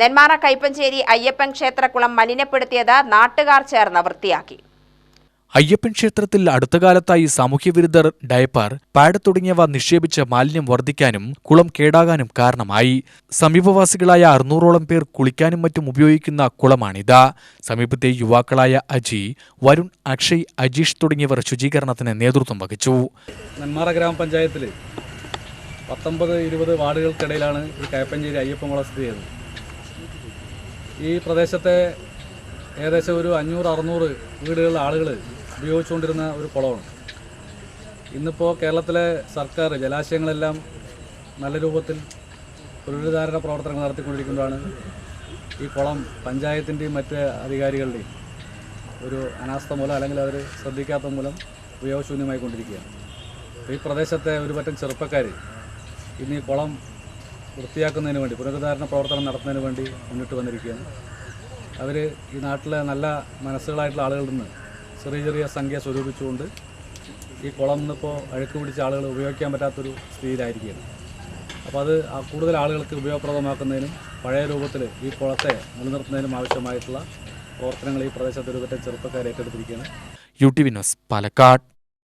നെന്മാറ കൈപ്പഞ്ചേരി അയ്യപ്പൻ ക്ഷേത്രക്കുളം മലിനപ്പെടുത്തിയത് നാട്ടുകാർ ചേർന്ന് വൃത്തിയാക്കി. അയ്യപ്പൻ ക്ഷേത്രത്തിൽ അടുത്ത കാലത്തായി സാമൂഹ്യവിരുദ്ധർ ഡയപ്പർ പാഡ് തുടങ്ങിയവ നിക്ഷേപിച്ച മാലിന്യം വർദ്ധിക്കാനും കുളം കേടാകാനും കാരണമായി. സമീപവാസികളായ അറുന്നൂറോളം പേർ കുളിക്കാനും മറ്റും ഉപയോഗിക്കുന്ന കുളമാണിത്. സമീപത്തെ യുവാക്കളായ അജി വരുൺ അക്ഷയ് അജീഷ് തുടങ്ങിയവർ ശുചീകരണത്തിന് നേതൃത്വം വഹിച്ചു. നെന്മാറ ഗ്രാമപഞ്ചായത്തിൽ പത്തൊമ്പത് ഇരുപത് വാർഡുകൾക്കിടയിലാണ് ഈ കയപ്പഞ്ചേരി അയ്യപ്പൻകുളം സ്ഥിതി ചെയ്യുന്നത്. ഈ പ്രദേശത്തെ ഏകദേശം ഒരു അഞ്ഞൂറ് അറുന്നൂറ് വീടുകളിലെ ആളുകൾ ഉപയോഗിച്ചുകൊണ്ടിരുന്ന ഒരു കുളമാണ്. ഇന്നിപ്പോൾ കേരളത്തിലെ സർക്കാർ ജലാശയങ്ങളെല്ലാം നല്ല രൂപത്തിൽ പുനരുദ്ധാരണ പ്രവർത്തനങ്ങൾ നടത്തിക്കൊണ്ടിരിക്കുമ്പോഴാണ് ഈ കുളം പഞ്ചായത്തിന്റെയും മറ്റ് അധികാരികളുടെയും ഒരു അനാസ്ഥ മൂലം അല്ലെങ്കിൽ അവർ ശ്രദ്ധിക്കാത്ത മൂലം ഉപയോഗശൂന്യമായി കൊണ്ടിരിക്കുകയാണ് ഈ പ്രദേശത്തെ ഒരു പറ്റം ചെറുപ്പക്കാർ ഇന്ന് ഈ കുളം വൃത്തിയാക്കുന്നതിന് വേണ്ടി പുനരുദ്ധാരണ പ്രവർത്തനം നടത്തുന്നതിന് വേണ്ടി മുന്നിട്ട് വന്നിരിക്കുകയാണ്. അവർ ഈ നാട്ടിലെ നല്ല മനസ്സുകളായിട്ടുള്ള ആളുകളിൽ നിന്ന് ചെറിയ ചെറിയ സംഖ്യ സ്വരൂപിച്ചുകൊണ്ട് ഈ കുളം നിന്നിപ്പോൾ അഴുക്ക് പിടിച്ച ആളുകൾ ഉപയോഗിക്കാൻ പറ്റാത്തൊരു സ്ഥിതിയിലായിരിക്കുകയാണ്. അപ്പോൾ അത് കൂടുതൽ ആളുകൾക്ക് ഉപയോഗപ്രദമാക്കുന്നതിനും പഴയ രൂപത്തിൽ ഈ കുളത്തെ നിലനിർത്തുന്നതിനും ആവശ്യമായിട്ടുള്ള പ്രവർത്തനങ്ങൾ ഈ പ്രദേശത്തെ ഒരു പറ്റം ചെറുപ്പക്കാർ ഏറ്റെടുത്തിരിക്കുകയാണ്. U T Vinos Palakkad.